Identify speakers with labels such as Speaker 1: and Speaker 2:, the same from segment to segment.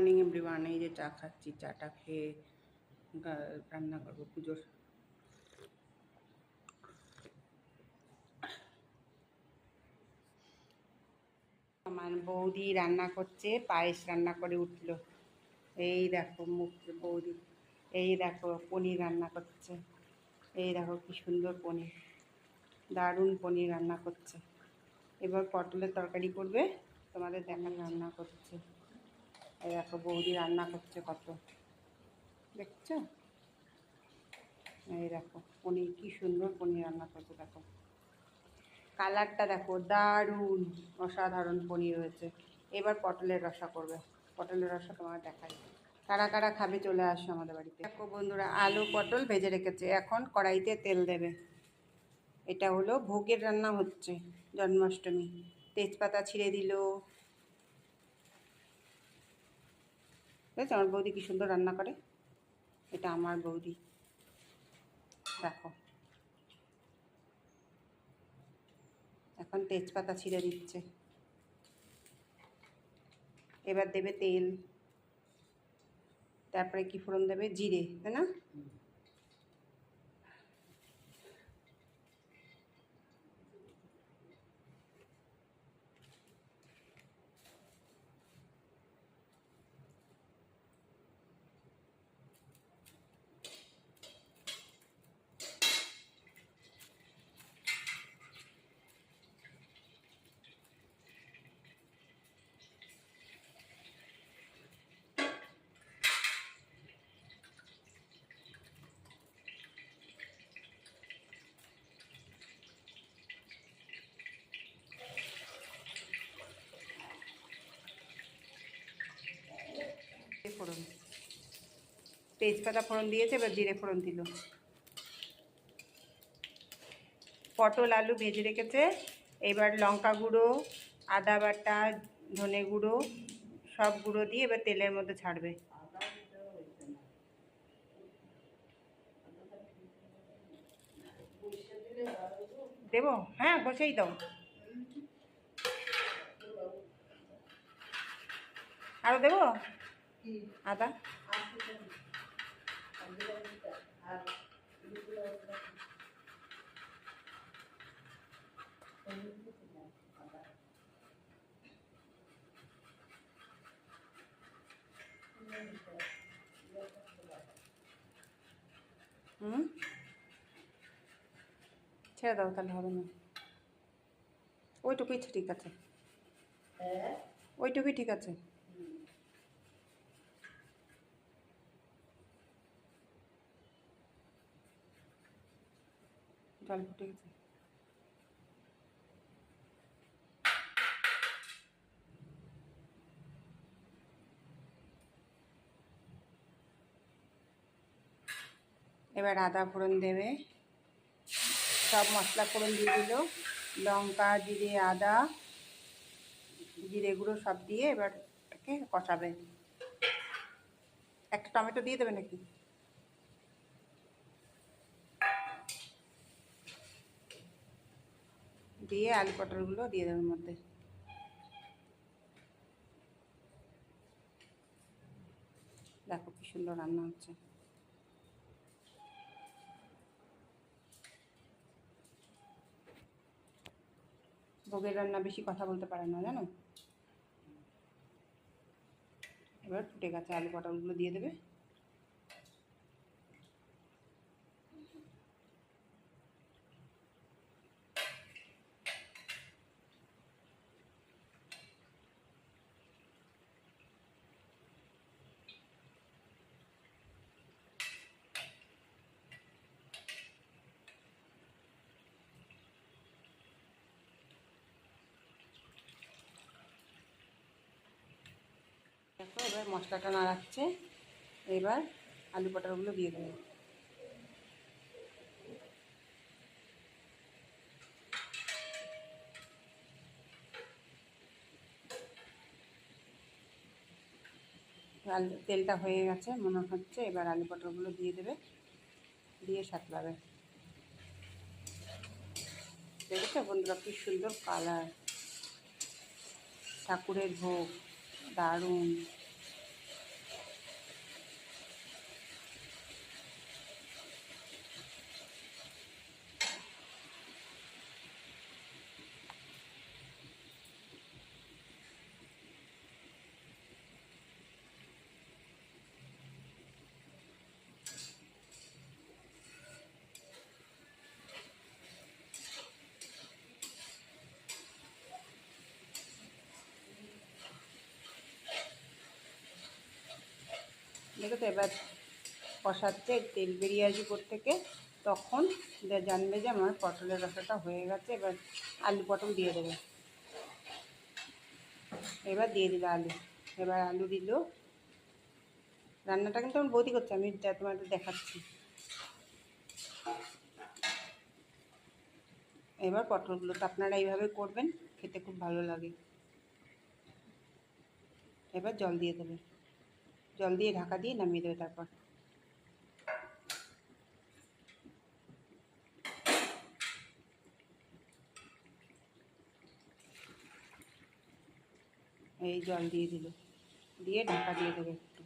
Speaker 1: Morning everyone এই যে চা খাচ্ছি, চাটা খেয়ে রান্না করব পুজোর। আমার বৌদি রান্না করছে, পায়েস রান্না করে উঠল। এই দেখো মুখ বৌদি, এই দেখো পনির রান্না করছে। এই দেখো কি সুন্দর পনির, দারুণ পনির রান্না করছে। এবার পটলের তরকারি করবে, তোমাদের দেখান রান্না করছে। এই দেখো বৌদি রান্না করছে কত। দেখছ? এই দেখো, পনির কি সুন্দর পনির রান্না করছে দেখো। কালারটা দেখো, দারুণ অসাধারণ পনির হয়েছে। এবার পটলের রসা করবে। পটলের রসা তোমার দেখাই। কারা কারা খাবে চলে আসো আমাদের বাড়িতে। দেখো বন্ধুরা, আলু, পটল ভেজে রেখেছে। এখন কড়াইতে তেল দেবে। এটা হলো ভোগের রান্না হচ্ছে, জন্মাষ্টমী। তেজপাতা ছিঁড়ে দিল বুঝেছ আমার বৌদি কি সুন্দর রান্না করে। এটা আমার বৌদি। দেখো। এখন তেজপাতা ছিঁড়ে দিচ্ছে এবার দেবে তেল। তারপরে কি ফোড়ন দেবে? জিরে, তাই না জিরে ফোড়ন তেজপাতা ফোড়ন দিয়েছে, এবার জিরে ফোড়ন দিল। পটল, আলু ভেজে রেখেছে। এবার লঙ্কা গুঁড়ো, আদা বাটা, ধনে গুঁড়ো, সব গুঁড়ো দিয়ে এবার তেলের মধ্যে ছাড়বে। দেবো? হ্যাঁ বসেই দাও। আরও দেবো? আদা? হুম? ছেড়ে দাও তাহলে হবে না। ওইটুকুই ঠিক আছে। ওইটুকুই ঠিক আছে। জল ফুটে গেছে। এবার আদা ফোড়ন দেবে। সব মশলা ফোড়ন দিয়ে দিল। লঙ্কা, জিরে, আদা, জিরে গুঁড়ো সব দিয়ে এবার কষাবে। একটা টমেটো দিয়ে দেবে নাকি? দিয়ে আলু পটলগুলো দিয়ে দেবে মধ্যে। দেখো কি সুন্দর রান্না হচ্ছে। ভোগের রান্না বেশি কথা বলতে পারে না, জানো? এবার ফুটে গেছে আলু পটলগুলো দিয়ে দেবে। এবার মশলাটা নাড়াচ্ছে। এবার আলু পটলগুলো দিয়ে দেবে। তেলটা হয়ে গেছে, মনে হচ্ছে এবার আলু পটলগুলো দিয়ে দেবে। দিয়ে সাতলাবে। দেখেছ বন্ধুরা কি সুন্দর কালার ঠাকুরের ভোগ, দারুণ। দেখো তো, এবার কষাচ্ছে তেল বেরিয়ে আসবে থেকে। তখন জানবে যে আমার পটলের রসাটা হয়ে গেছে, এবার আলু পটল দিয়ে দেবে। এবার দিয়ে দিল আলু। এবার আলু দিল। রান্নাটা কিন্তু আমার বৌদি করছে, আমি তোমাদের দেখাচ্ছি। এবার পটলগুলো তো আপনারা এইভাবে করবেন, খেতে খুব ভালো লাগে। এবার জল দিয়ে দেবে। জল দিয়ে ঢাকা দিয়ে নামিয়ে দেবে তারপর। এই জল দিয়ে দিল। দিয়ে ঢাকা দিয়ে দেবে একটু।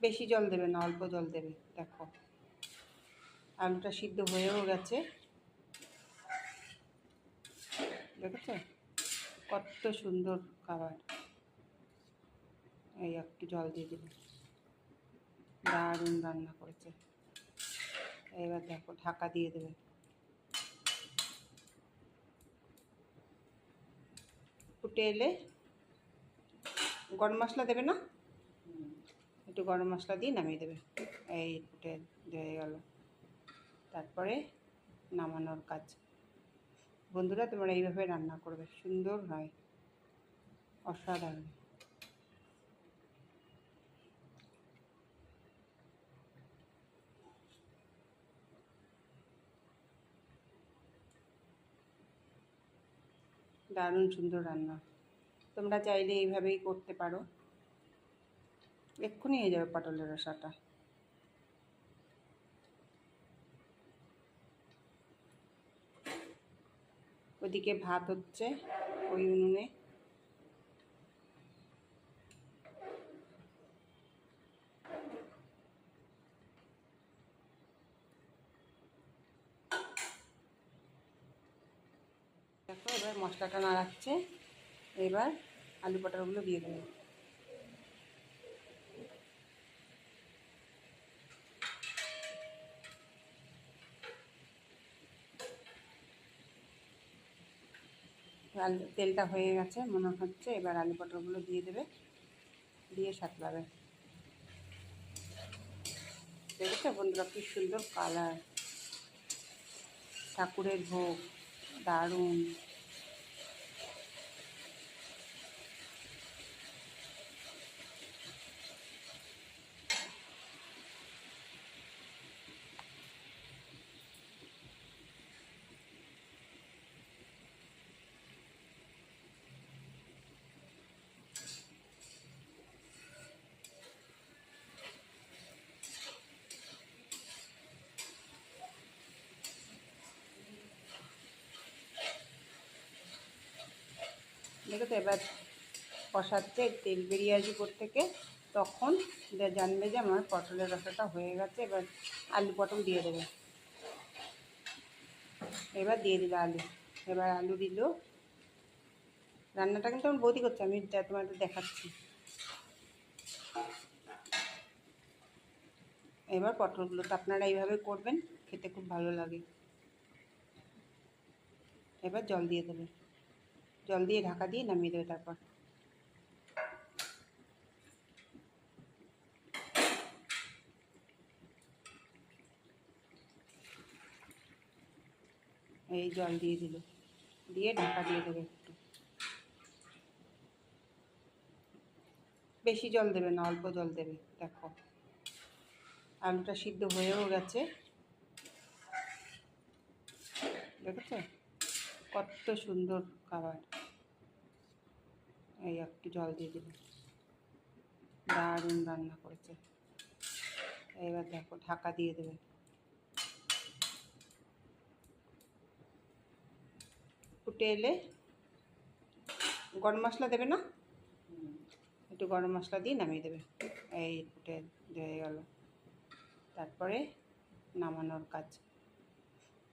Speaker 1: বেশি জল দেবে না, অল্প জল দেবে, দেখো। আলুটা সিদ্ধ হয়েও গেছে। দেখেছ? কত সুন্দর খাবার এই একটু জল দিয়ে দিল দারুণ রান্না করেছে। এবার দেখো, ঢাকা দিয়ে দেবে। ফুটে এলে গরম মশলা দেবে না? একটু গরম মশলা দিয়ে নামিয়ে দেবে। এই ফুটে হয়ে গেল। তারপরে নামানোর কাজ। বন্ধুরা, তোমরা এইভাবে রান্না করবে। সুন্দর হয়। অসাধারণ। দারুণ সুন্দর রান্না। তোমরা চাইলে এইভাবেই করতে পারো। এক্ষুনি হয়ে যাবে পটলের রসাটা। ওদিকে ভাত হচ্ছে ওই উনুনে। দেখো এবার মশলাটা নাড়াচ্ছে এবার আলু পটারগুলো দিয়ে দেবো। তেলটা হয়ে গেছে, মনে হচ্ছে এবার আলু পটলগুলো দিয়ে দেবে, দিয়ে সাতলাবে। দেখেছ বন্ধুরা কি সুন্দর কালার ঠাকুরের ভোগ, দারুণ। দেখো তো এবার কষাচ্ছে তেল বেরিয়ে আসবে থেকে। তখন জানবে যে আমার পটলের রসাটা হয়ে গেছে, এবার আলু পটল দিয়ে দেবে। এবার দিয়ে দিল আলু। এবার আলু দিল। রান্নাটা কিন্তু আমার বৌদি করছে, আমি তোমাদের দেখাচ্ছি। এবার পটলগুলো তো আপনারা এইভাবে করবেন, খেতে খুব ভালো লাগে। এবার জল দিয়ে দেবে। জল দিয়ে ঢাকা দিয়ে নামিয়ে দেবে তারপর। এই জল দিয়ে দিল। দিয়ে ঢাকা দিয়ে দেবে একটু। বেশি জল দেবে না, অল্প জল দেবে, দেখো। আলুটা সিদ্ধ হয়েও গেছে। দেখেছ? কত সুন্দর খাবার এই একটু জল দিয়ে দিল দারুণ রান্না করেছে। এবার দেখো, ঢাকা দিয়ে দেবে। ফুটে এলে গরম মশলা দেবে না? একটু গরম মশলা দিয়ে নামিয়ে দেবে। এই ফুটে হয়ে গেল। তারপরে নামানোর কাজ।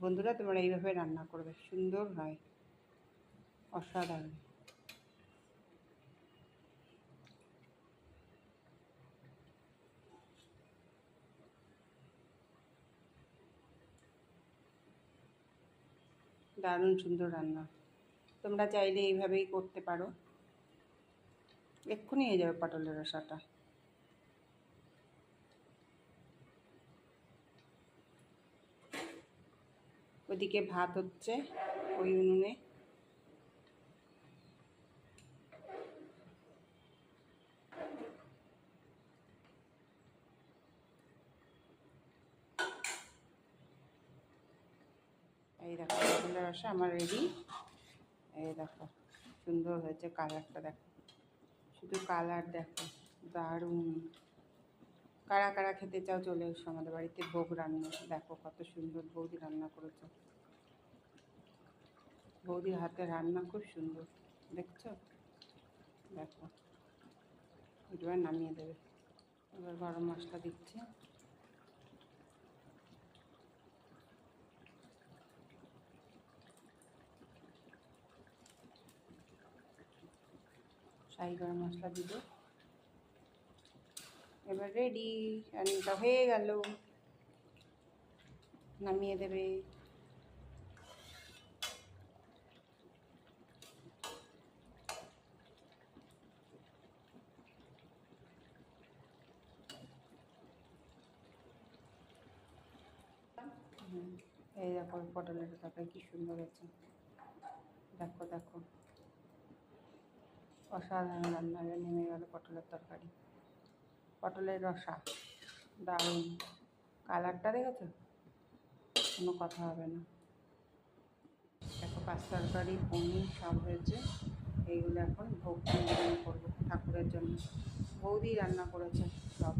Speaker 1: বন্ধুরা, তোমরা এইভাবে রান্না করবে। সুন্দর হয়। অসাধারণ। দারুণ সুন্দর রান্না। তোমরা চাইলে এইভাবেই করতে পারো। এক্ষুনি হয়ে যাবে পটলের রসাটা। ওদিকে ভাত হচ্ছে, ওই উনুনে। এই দেখো পটলের রসা আমার রেডি এই দেখো, সুন্দর হয়েছে কালারটা দেখো। শুধু কালার দেখো, দারুণ। কারা কারা খেতে চাও চলে এসো আমাদের বাড়িতে। ভোগ রান্না, দেখো কত সুন্দর বৌদি রান্না করেছে। বৌদির হাতে রান্না খুব সুন্দর, দেখছ? দেখো, এবার নামিয়ে দেবে। এবার গরম মশলা দিচ্ছে। শাহি গরম মশলা দিল এবার রেডি রান্নাটা হয়ে গেল। নামিয়ে দেবে। এই দেখো পটলের তরকারি কি সুন্দর হয়েছে। দেখো দেখো। অসাধারণ রান্না নেমে গেল পটলের তরকারি। পটলের রসা। দারুণ। কালারটা দেখেছ? কোনো কথা হবে না। দেখো, পাঁচ তরকারি, পনির সব হয়েছে। এইগুলো এখন ভোগ নিবেদন করব ঠাকুরের জন্য। বৌদি রান্না করেছে সব।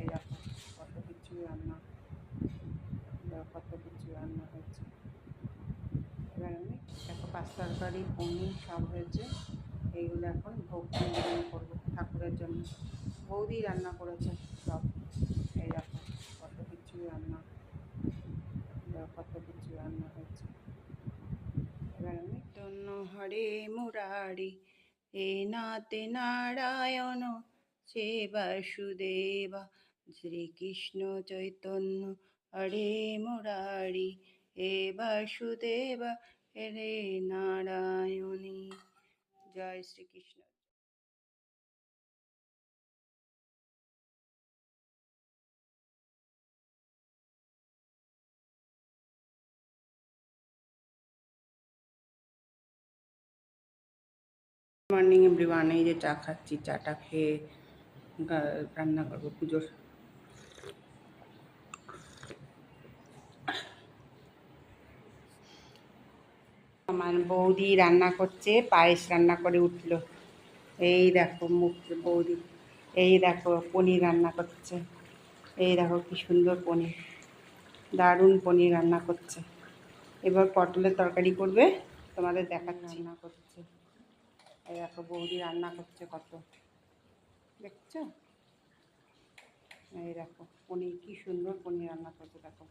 Speaker 1: এই দেখো, কত কিছু রান্না। কত কিছু রান্না হয়েছে। এবার আমি দেখো, পাঁচ তরকারি, পনির সব হয়েছে। এইগুলো এখন ভোগ নিবেদন করব ঠাকুরের জন্য। বৌদি রান্না করেছে সব। এই দেখো কত কিছু রান্না কত কিছু রান্না হয়েছে এবার আমি ধন্য হরে মুরারি হে নাতে নারায়ণ, সে বাসুদেবা, শ্রীকৃষ্ণ চৈতন্য, হরে মুরারি হে বাসুদেবা, হে নারায়ণী। জয় শ্রীকৃষ্ণ। মর্নিং এভরিওয়ান এই যে চা খাচ্ছি, চাটা খেয়ে রান্না করব পুজোর। আমার বৌদি রান্না করছে, পায়েস রান্না করে উঠল। এই দেখো মুখ বৌদি, এই দেখো পনির রান্না করছে। এই দেখো কি সুন্দর পনির, দারুণ পনির রান্না করছে। এবার পটলের তরকারি করবে, তোমাদের দেখাচ্ছি। রান্না করছে। এই দেখো বৌদি রান্না করছে কত। দেখছ? এই দেখো, পনির কি সুন্দর পনির রান্না করছে দেখো।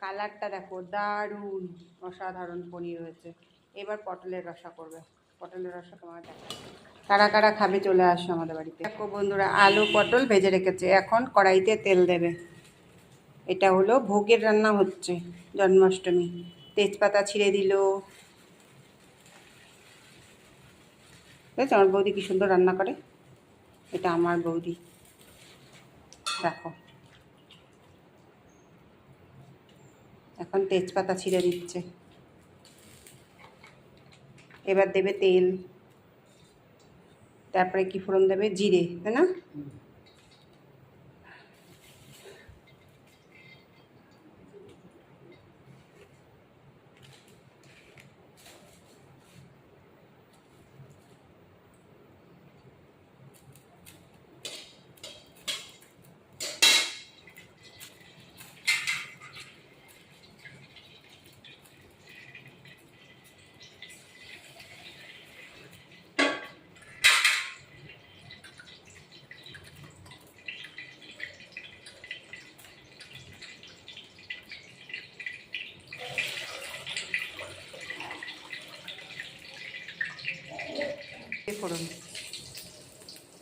Speaker 1: কালারটা দেখো দারুণ অসাধারণ পনির হয়েছে। এবার পটলের রসা করবে। পটলের রসা তোমার দেখা কারা কারা খাবে চলে আসো আমাদের বাড়িতে। দেখো বন্ধুরা, আলু, পটল ভেজে রেখেছে। এখন কড়াইতে তেল দেবে। এটা হলো ভোগের রান্না হচ্ছে জন্মাষ্টমী। তেজপাতা ছিঁড়ে দিল বুঝেছ আমার বৌদি কি সুন্দর রান্না করে। এটা আমার বৌদি। দেখো। এখন তেজপাতা ছিঁড়ে দিচ্ছে এবার দেবে তেল। তারপরে কি ফোড়ন দেবে? জিরে, তাই না?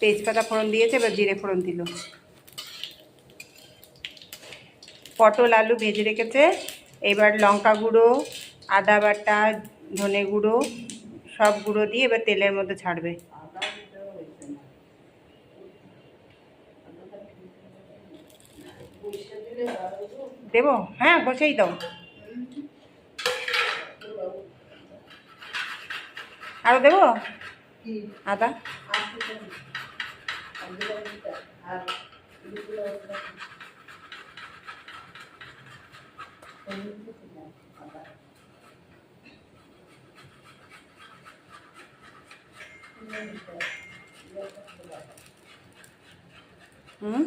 Speaker 1: তেজপাতা ফোড়ন দিয়েছে, এবার জিরে ফোড়ন দিল। পটল, আলু ভেজে রেখেছে। এবার লঙ্কা গুঁড়ো, আদা বাটা, ধনে গুঁড়ো, সব গুঁড়ো দিয়ে এবার তেলের মধ্যে ছাড়বে। দেব? হ্যাঁ বসেই দাও। আরও দেব? আদা? হুম?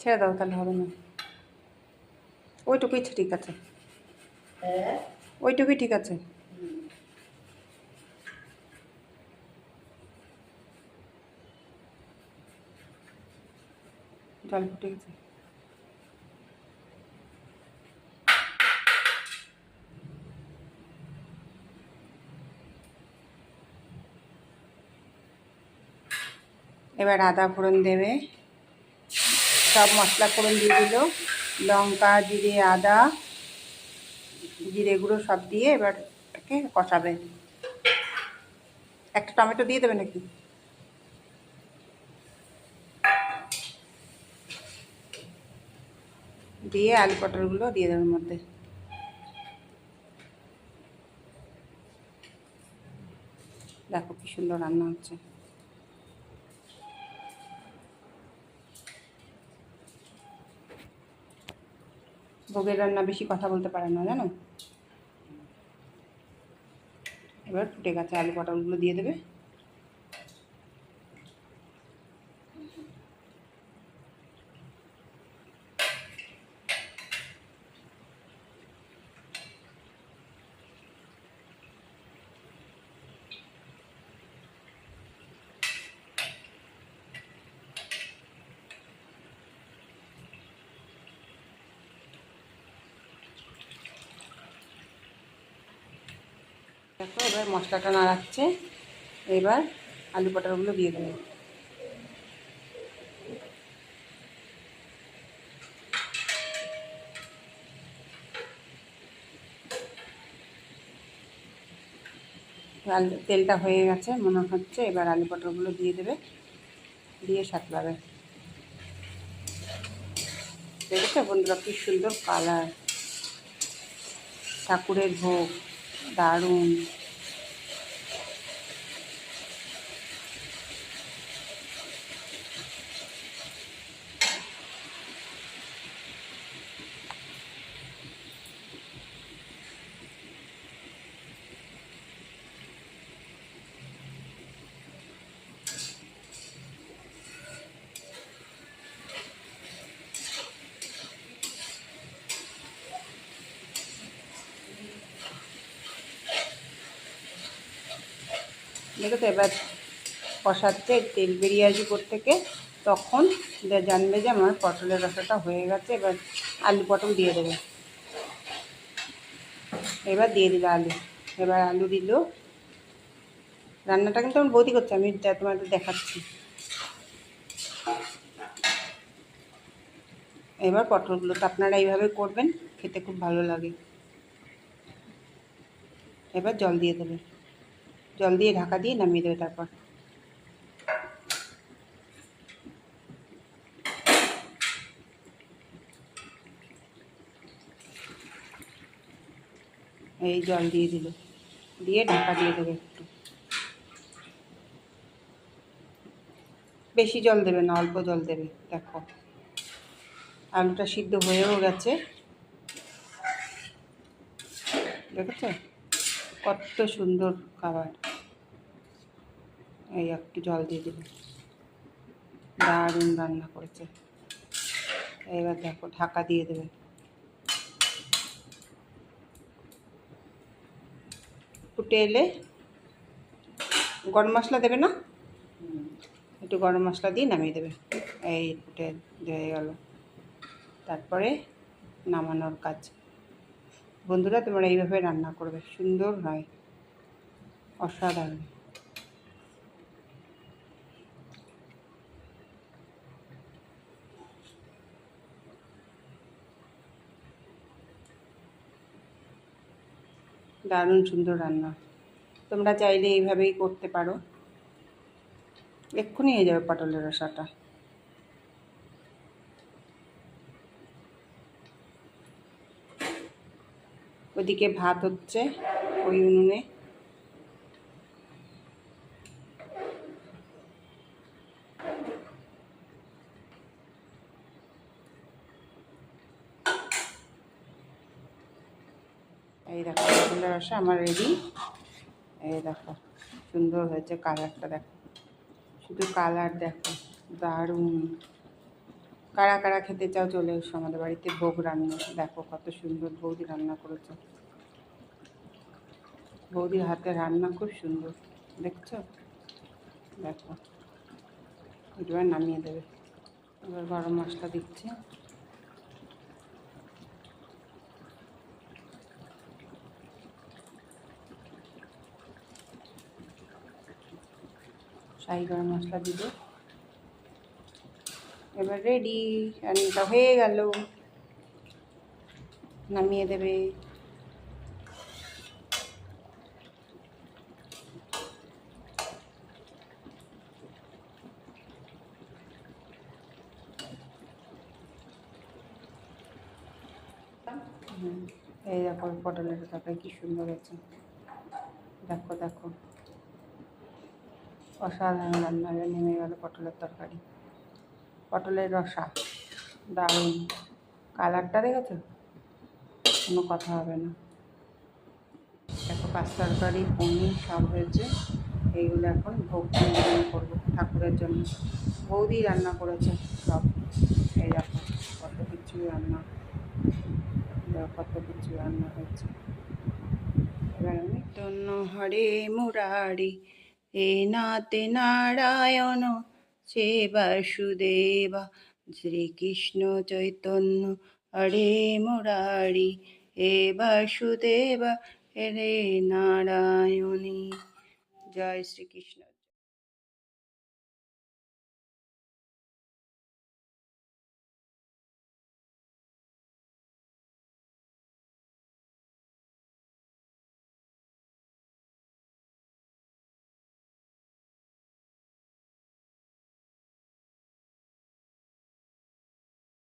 Speaker 1: ছেড়ে দাও তাহলে হবে না। ওইটুকুই ঠিক আছে। ওইটুকুই ঠিক আছে। জল ফুটে গেছে। এবার আদা ফোড়ন দেবে। সব মশলা ফোড়ন দিয়ে দিল। লঙ্কা, জিরে, আদা, জিরে গুঁড়ো সব দিয়ে এবার কষাবে। একটা টমেটো দিয়ে দেবে নাকি? দিয়ে আলু পটলগুলো দিয়ে দেবে মধ্যে। দেখো কি সুন্দর রান্না হচ্ছে। ভোগের রান্না বেশি কথা বলতে পারে না, জানো? এবার ফুটে গেছে আলু পটলগুলো দিয়ে দেবে। দেখো, এবার মশলাটা নাড়াচ্ছে। এবার আলু পটলগুলো দিয়ে দেবে। তেলটা হয়ে গেছে, মনে হচ্ছে এবার আলু পটলগুলো দিয়ে দেবে। দিয়ে সাতলাবে দেখেছ বন্ধুরা, কি সুন্দর কালার ঠাকুরের ভোগ। দারুণ। দেখো তো এবার কষাচ্ছে তেল বেরিয়ে আসবে থেকে তখন জানবে যে আমার পটলের রসাটা হয়ে গেছে, এবার আলু পটল দিয়ে দেবে। এবার দিয়ে দিল আলু। এবার আলু দিল। রান্নাটা কিন্তু আমার বৌদি করছে, আমি তোমাদের দেখাচ্ছি। এবার পটলগুলো তো আপনারা এইভাবে করবেন, খেতে খুব ভালো লাগে। এবার জল দিয়ে দেবে। জল দিয়ে ঢাকা দিয়ে নামিয়ে দেবে তারপর। এই জল দিয়ে দিল। দিয়ে ঢাকা দিয়ে দেবে একটু। বেশি জল দেবে না, অল্প জল দেবে, দেখো। আলুটা সিদ্ধ হয়েও গেছে। দেখেছ? কত সুন্দর খাবার। এই একটু জল দিয়ে দিল দারুণ রান্না করেছে। এবার দেখো, ঢাকা দিয়ে দেবে। ফুটে এলে গরম মশলা দেবে না? একটু গরম মশলা দিয়ে নামিয়ে দেবে। এই ফুটে হয়ে গেল। তারপরে নামানোর কাজ। বন্ধুরা, তোমরা এইভাবে রান্না করবে। সুন্দর হয়। অসাধারণ। দারুণ সুন্দর রান্না। তোমরা চাইলে এইভাবেই করতে পারো। এক্ষুনি হয়ে যাবে পটলের রসাটা। ওদিকে ভাত হচ্ছে, ওই উনুনে। পটলের রসা আমার রেডি এই দেখো, সুন্দর হয়েছে কালারটা দেখো। শুধু কালার দেখো, দারুণ। কারা কারা খেতে চাও চলে এসো আমাদের বাড়িতে, ভোগ রান্না। দেখো কত সুন্দর বৌদি রান্না করেছে। বৌদির হাতে রান্না খুব সুন্দর, দেখছ? দেখো, এবার নামিয়ে দেবে। এবার গরম মশলা দিচ্ছে। শাহি গরম মশলা দিবে। এবার রেডি রান্নাটা হয়ে গেল। নামিয়ে দেবে। এই দেখো, পটলের তরকারি কি সুন্দর হয়েছে। দেখো দেখো। অসাধারণ রান্না হয়ে নেমে গেল পটলের তরকারি। পটলের রসা, দারুণ। কালারটা দেখেছ? কোনো কথা হবে না। দেখো, পাঁচ তরকারি, পনির সব হয়েছে। এইগুলো এখন ভোগ করব ঠাকুরের জন্য। বৌদি রান্না করেছে সব। এই দেখো, কত কিছু রান্না কত কিছু রান্না হয়েছে। এবার আমি তন্ন হরে মুরারি হে নাতে নারায়ণ, সে বাসুদেবা, শ্রীকৃষ্ণ চৈতন্য, হরে মুরারি, হে বাসুদেবা, হে নারায়ণী। জয় শ্রীকৃষ্ণ।